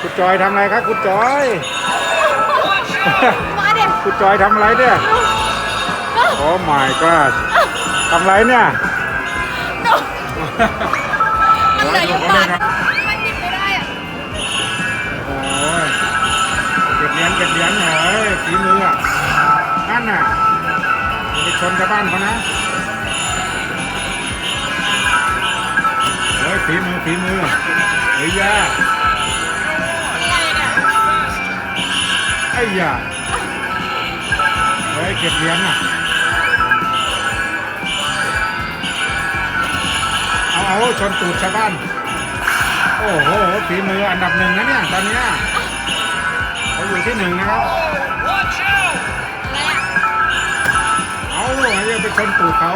คุณจอยทำอะไรครับคุณจอย มาเด็กคุณจอยทำอะไรเนี่ยโอ้ my god ทำอะไรเนี่ยมันเหลืออยู่บาทมันหยิบไม่ได้อะโอ้ยเก็บเหรียญเก็บเหรียญเหรอเฮ้ยฝีมืออะนั่นน่ะอย่าไปชนชาวบ้านเขานะเฮ้ยฝีมือฝีมือเฮ้ยยา อ้ยาเฮ้ยเก็บเหรียญอะ เอาเอาชนตูดชาวบ้าน โอ้โหฝีมืออันดับหนึ่งนะเนี่ย ตอนเนี้ยเขาอยู่ที่หนึ่งนะครับอะไรอะเอาอย่าไปชนตูดเขา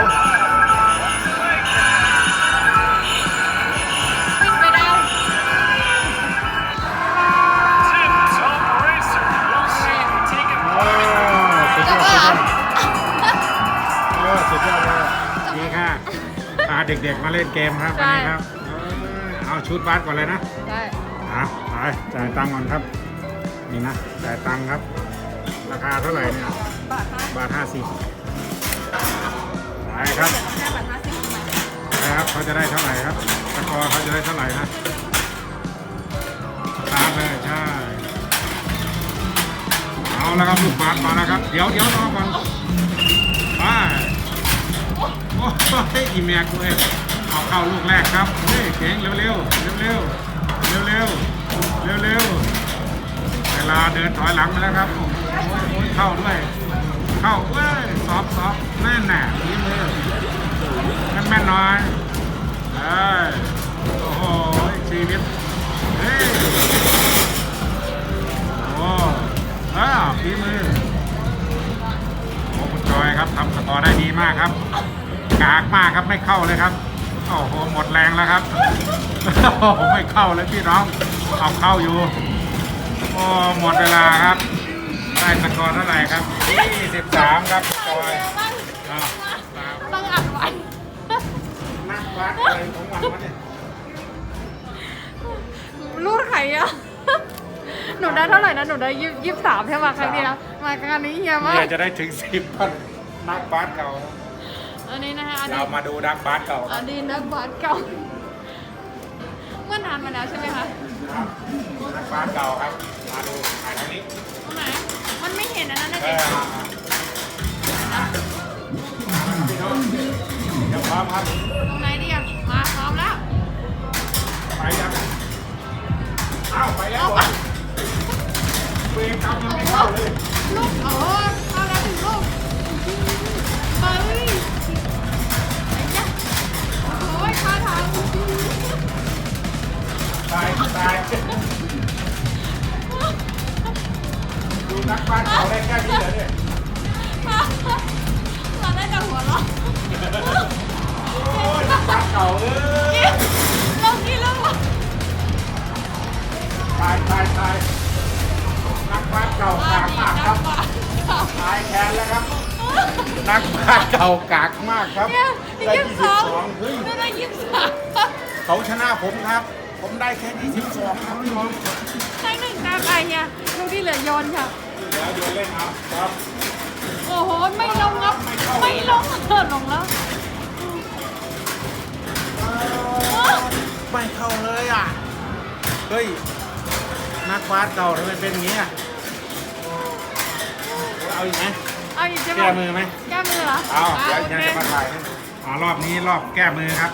นี่ค่ะพาเด็กๆมาเล่นเกมครับวันนี้ครับเออเอาชุดบาสก่อนเลยนะได้อะไปจ่ายตังค์ก่อนครับ นี่นะจ่ายตังค์ครับ ราคาเท่าไหร่เนี่ยบาทห้าบาทห้าสิบไปครับแค่บาทห้าสิบทำไมนะครับเขาจะได้เท่าไหร่ครับตะกอเขาจะได้เท่าไหร่นะตามเลยใช่เอาแล้วครับลูกบาสมาแล้วครับ เดี๋ยวเดี๋ยวรอก่อนไปโอ้ยอีแม็กเลยเอาเข้าลูกแรกครับเฮ้ยเก่งเร็วเร็วเร็วเร็วเร็วเร็วเวเวลาเดินถอยหลังไปแล้วครับโอ้ยเข้าด้วยเข้าเว้ยซอฟซอฟแน่นแน่นี่มือแม่นแม่น้อยเอ้ยโอ้โหชีวิตเฮ้ยโอ้อ้าวฝีมือโอ้คุณจอยครับทำสกอร์ได้ดีมากครับ กากมากครับไม่เข้าเลยครับโอ้โหหมดแรงแล้วครับโอ้โหไม่เข้าเลยพี่น้องเอาเข้าอยู่โอ้หมดเวลาครับได้สกอร์เท่าไหร่ครับ23ครับคุณจอยอ้าวสามต้องอัดไว้นักวัดอะไรของมันวะเนี่ยรูดไข่อะหนูได้เท่าไหร่นะหนูได้ยี่ยี่สิบสามใช่ไหมครั้งที่แล้วมาครั้งนี้เฮียมากเนี่ยจะได้ถึงสิบพันนักบาสเก่า อันนี้นะคะอดีเราตมาดูนักบาสเก่าอดีตนักบาสเก่า เมื่อนานมาแล้วใช่ไหมคะครับนักบาสเก่าครับ มาดูถ่ายทางนี้ตรงไหนมันไม่เห็นอันนั้นนะเอเด็กอพี่น้องเดี๋ยวพร้อมครับตรงไหนดีอะมาพร้อมแล้ว ไปยังอ้าวไปแล้วเหรอเวรกรรมยังไม่เข้าเลย ลูกเออ ตายแทนแล้วครับ นักบาสเก่ากากมากครับ เนี่ยได้ยี่สิบสอง22เฮ้ยไม่ได้ยี่สิบสามเขาชนะผมครับ ผมได้แค่22ครับพี่น้องให้หนึ่งแต้มไอ้เนี่ยลูกที่เหลือโยนค่ะ เดี๋ยวโยนเล่นเอาครับ โอ้โห ไม่ลงครับ ไม่ลงเกิดลงแล้วไม่เข้าเลยอะ เฮ้ย นักบาสเก่าทำไมเป็นอย่างนี้อะเอาอีกไหมเอาอีกใช่ไหมแก้มือไหมแก้มือเหรอเอาเดี๋ยวโอยังเคจะมาถ่ายให้อ๋อรอบนี้รอบแก้มือครับ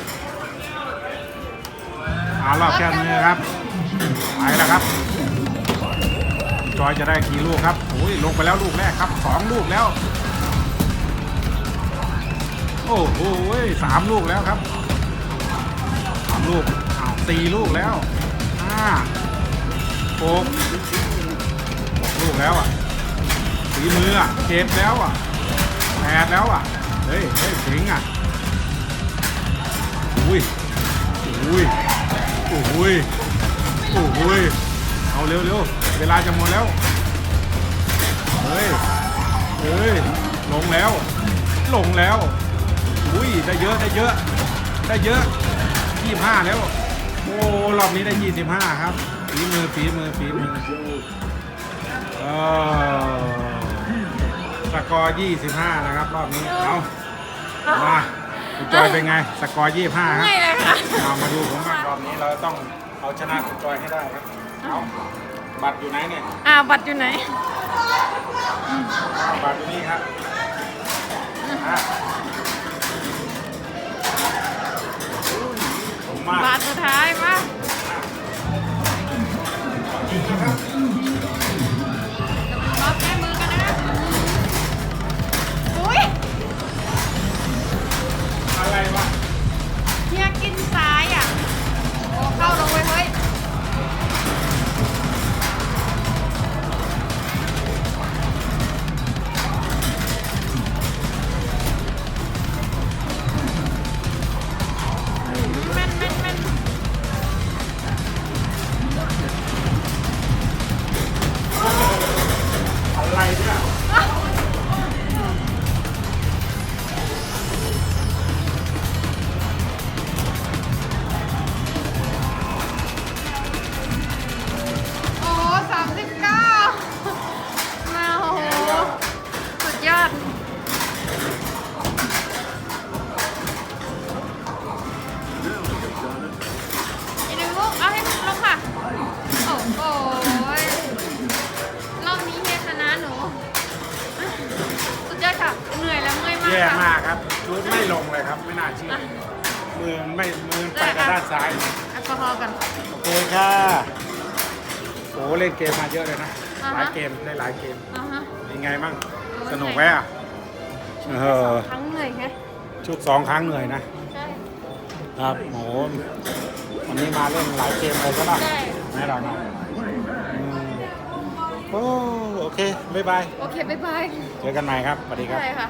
อ๋อรอบแก้มือครับไปแล้วครับ จอยจะได้กี่ลูกครับโอ้ยลงไปแล้วลูกแรกครับสองลูกแล้ว โอ้โหสามลูกแล้วครับสามลูกอ้าวสี่ลูกแล้วห้าหกหกลูกแล้วอะ สีมืออะเจ็ดแล้วอะแปดแล้วอะ เฮ้ยเฮ้ยสิงอะอุ้ยอุ้ยอุ้ยอุ้ยเอาเร็วเร็วเวลาจะหมดแล้ว เฮ้ย เฮ้ย ลงแล้ว ลงแล้ว อุ้ย ได้เยอะ ได้เยอะ ได้เยอะยี่ห้าแล้ว โอ้ รอบนี้ได้ยี่สิบห้าครับฝีมือฝีมือฝีมือเออ กอร์ 25 นะครับ รอบนี้ เอามาคุณจอยเป็นไง สกอร์ 25 ครับไม่เลยค่ะเอามาดูผมบ้างรอบนี้เราต้องเอาชนะคุณจอยให้ได้ครับ เอาบัตรอยู่ไหนเนี่ย อ่าบัตรอยู่ไหน บัตรอยู่นี่ครับอะ ยมากแย่ค่ะมากครับชุดไม่ลงเลยครับ ไม่น่าเชื่อ มือมันไม่ มือมันไปแต่ด้านซ้าย แอลกอฮอล์กัน โอเคค่ะโอ้เล่นเกมมาเยอะเลยนะ อ่าฮะ หลายเกมได้หลายเกม อ่าฮะเป็นไงมั่ง โอ้สนุกไหมอะ เออครั้งเหนื่อยแค่ชุดสองครั้งเหนื่อยนะ ใช่ ครับโหวันนี้มาเล่นหลายเกมเลยก็ได้ใช่ ไม่เรานะอืมโอ้โอเค บ๊ายบาย โอเค บ๊ายบายเจอกันใหม่ครับ สวัสดีครับ ใช่ค่ะ